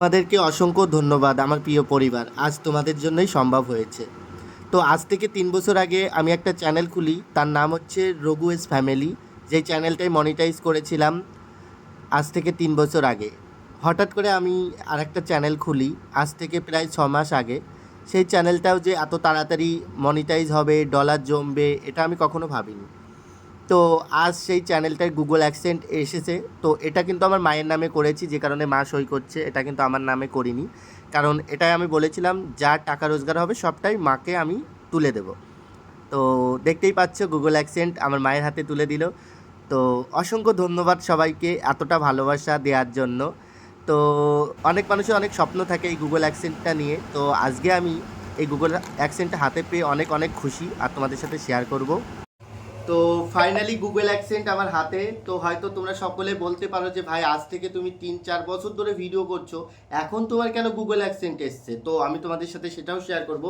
তোমাদেরকে অসংখ্য ধন্যবাদ, আমার প্রিয় পরিবার। আজ তোমাদের জন্যই সম্ভব হয়েছে। তো আজ থেকে তিন বছর আগে আমি একটা চ্যানেল খুলি, তার নাম হচ্ছে রঘু এস ফ্যামিলি। যেই চ্যানেলটাই মনিটাইজ করেছিলাম আজ থেকে তিন বছর আগে। হঠাৎ করে আমি আর একটা চ্যানেল খুলি, আজ থেকে প্রায় ছ মাস আগে। সেই চ্যানেলটাও যে এত তাড়াতাড়ি মনিটাইজ হবে, ডলার জমবে, এটা আমি কখনো ভাবিনি। তো আজ সেই চ্যানেলটায় গুগল অ্যাক্সেন্ট এসেছে। তো এটা কিন্তু আমার মায়ের নামে করেছি, যে কারণে মা সই করছে। এটা কিন্তু আমার নামে করিনি। কারণ এটাই আমি বলেছিলাম, যা টাকা রোজগার হবে সবটাই মাকে আমি তুলে দেব। তো দেখতেই পাচ্ছ গুগল অ্যাকসেন্ট আমার মায়ের হাতে তুলে দিল। তো অসংখ্য ধন্যবাদ সবাইকে এতটা ভালোবাসা দেওয়ার জন্য। তো অনেক মানুষের অনেক স্বপ্ন থাকে এই গুগল অ্যাকসেন্টটা নিয়ে। তো আজকে আমি এই গুগল অ্যাকসেন্টটা হাতে পেয়ে অনেক অনেক খুশি। আর তোমাদের সাথে শেয়ার করব। তো ফাইনালি গুগল অ্যাকসেন্ট আমার হাতে। তো হয়তো তোমরা সকলে বলতে পারো যে, ভাই, আজ থেকে তুমি তিন, চার বছর ধরে ভিডিও করছ। এখন তোমার কেন গুগল অ্যাকসেন্ট এসছে? তো আমি তোমাদের সাথে সেটাও শেয়ার করব।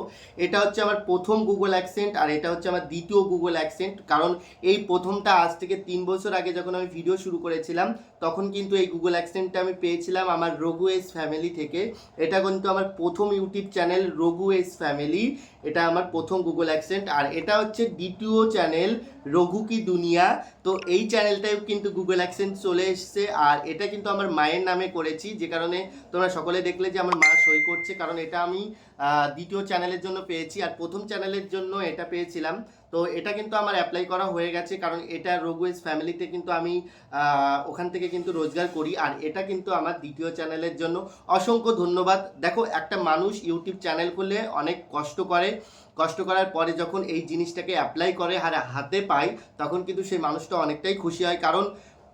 এটা হচ্ছে আমার প্রথম গুগল অ্যাকসেন্ট আর এটা হচ্ছে আমার দ্বিতীয় গুগল অ্যাকসেন্ট কারণ এই প্রথমটা আজ থেকে তিন বছর আগে যখন আমি ভিডিও শুরু করেছিলাম, তখন কিন্তু এই গুগল অ্যাকসেন্টটা আমি পেয়েছিলাম আমার রঘু এস ফ্যামিলি থেকে। এটা কিন্তু আমার প্রথম YouTube channel Raghu S family এটা আমার প্রথম গুগল অ্যাকসেন্ট আর এটা হচ্ছে দ্বিতীয় চ্যানেল রঘু কি দুনিয়া? তো এই চ্যানেলটায় কিন্তু গুগল অ্যাকসেন্ট চলে এসছে। আর এটা কিন্তু আমার মায়ের নামে করেছি, যে কারণে তোমরা সকলে দেখলে যে আমার মা সই করছে, কারণ এটা আমি দ্বিতীয় চ্যানেলের জন্য পেয়েছি। আর প্রথম চ্যানেলের জন্য এটা পেয়েছিলাম। তো এটা কিন্তু আমার অ্যাপ্লাই করা হয়ে গেছে, কারণ এটা রোগওয়েজ ফ্যামিলিতে কিন্তু আমি ওখান থেকে কিন্তু রোজগার করি। আর এটা কিন্তু আমার দ্বিতীয় চ্যানেলের জন্য। অসংখ্য ধন্যবাদ। দেখো, একটা মানুষ ইউটিউব চ্যানেল খুললে অনেক কষ্ট করে। কষ্ট করার পরে যখন এই জিনিসটাকে অ্যাপ্লাই করে আর হাতে পায়, তখন কিন্তু সেই মানুষটা অনেকটাই খুশি হয়। কারণ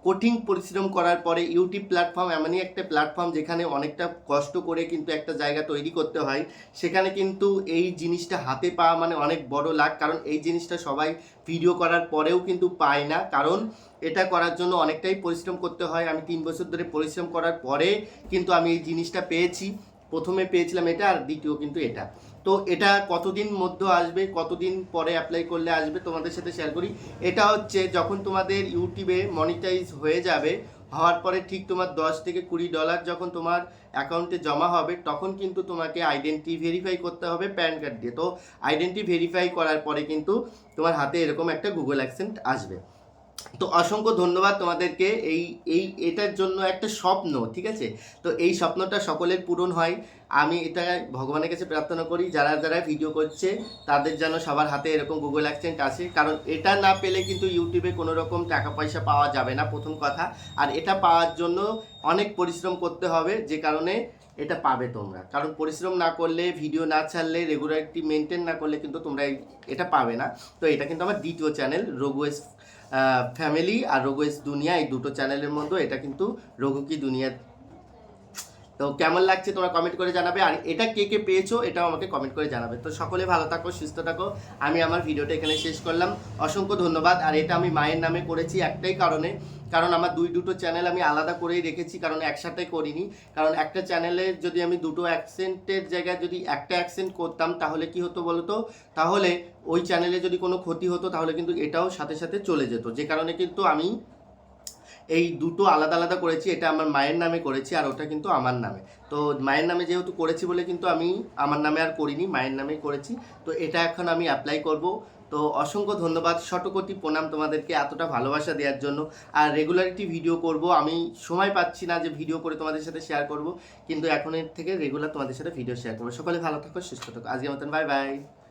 কঠিন পরিশ্রম করার পরে ইউটিউব প্ল্যাটফর্ম এমনই একটা প্ল্যাটফর্ম যেখানে অনেকটা কষ্ট করে কিন্তু একটা জায়গা তৈরি করতে হয়। সেখানে কিন্তু এই জিনিসটা হাতে পাওয়া মানে অনেক বড় লাভ, কারণ এই জিনিসটা সবাই ভিডিও করার পরেও কিন্তু পায় না। কারণ এটা করার জন্য অনেকটাই পরিশ্রম করতে হয়। আমি তিন বছর ধরে পরিশ্রম করার পরে কিন্তু আমি এই জিনিসটা পেয়েছি। প্রথমে পেয়েছিলাম এটা আর দ্বিতীয় কিন্তু এটা। তো এটা কতদিন মধ্যে আসবে, কতদিন পরে অ্যাপ্লাই করলে আসবে তোমাদের সাথে শেয়ার করি। এটা হচ্ছে যখন তোমাদের ইউটিউবে মনিটাইজ হয়ে যাবে, হওয়ার পরে ঠিক তোমার দশ থেকে কুড়ি ডলার যখন তোমার অ্যাকাউন্টে জমা হবে, তখন কিন্তু তোমাকে আইডেন্টি ভেরিফাই করতে হবে প্যান কার্ড দিয়ে। তো আইডেন্টি ভেরিফাই করার পরে কিন্তু তোমার হাতে এরকম একটা গুগল অ্যাকসেন্ট আসবে। তো অসংখ্য ধন্যবাদ তোমাদেরকে। এই এই, এটার জন্য একটা স্বপ্ন, ঠিক আছে? তো এই স্বপ্নটা সকলের পূরণ হয়। আমি এটা ভগবানের কাছে প্রার্থনা করি, যারা যারা ভিডিও করছে, তাদের যেন সবার হাতে এরকম গুগল অ্যাকসেন্ট আসে। কারণ এটা না পেলে কিন্তু ইউটিউবে কোনো রকম টাকা পয়সা পাওয়া যাবে না, প্রথম কথা। আর এটা পাওয়ার জন্য অনেক পরিশ্রম করতে হবে, যে কারণে এটা পাবে তোমরা। কারণ পরিশ্রম না করলে ভিডিও না ছাড়লে রেগুলারিটি মেনটেন না করলে কিন্তু তোমরা এটা পাবে না। তো এটা কিন্তু আমার দ্বিতীয় চ্যানেল রঘুয়েস ফ্যামিলি আর রোগোয়েস দুনিয়া এই দুটো চ্যানেলের মধ্যে এটা কিন্তু রঘু কি দুনিয়া তো কেমন লাগছে তোমরা কমেন্ট করে জানাবে। আর এটা কে কে পেয়েছ এটাও আমাকে কমেন্ট করে জানাবে। তো সকলে ভালো থাকো, সুস্থ থাকো। আমি আমার ভিডিওটা এখানে শেষ করলাম। অসংখ্য ধন্যবাদ। আর এটা আমি মায়ের নামে করেছি একটাই কারণে। কারণ আমার দুই দুটো চ্যানেল আমি আলাদা করেই রেখেছি, কারণ একসাথে করিনি। কারণ একটা চ্যানেলে যদি আমি দুটো অ্যাকসেন্টের জায়গায় যদি একটা অ্যাকসেন্ট করতাম, তাহলে কি হতো বলো তো? তাহলে ওই চ্যানেলে যদি কোনো ক্ষতি হতো, তাহলে কিন্তু এটাও সাথে সাথে চলে যেত। যে কারণে কিন্তু আমি এই দুটো আলাদা আলাদা করেছি, এটা আমার মায়ের নামে করেছি আর ওটা কিন্তু আমার নামে। তো মায়ের নামে যেহেতু করেছি বলে কিন্তু আমি আমার নামে আর করিনি, মায়ের নামেই করেছি। তো এটা এখন আমি অ্যাপ্লাই করব। তো অসংখ্য ধন্যবাদ। শতকোটি প্রণাম তোমাদেরকে এতটা ভালোবাসা দেওয়ার জন্য। আর রেগুলারিটি ভিডিও করব। আমি সময় পাচ্ছি না যে ভিডিও করে তোমাদের সাথে শেয়ার করব। কিন্তু এখন এর থেকে রেগুলার তোমাদের সাথে ভিডিও শেয়ার করব। সকলে ভালো থাকো, সুস্থ থাকো। আজকের মতন বাই বাই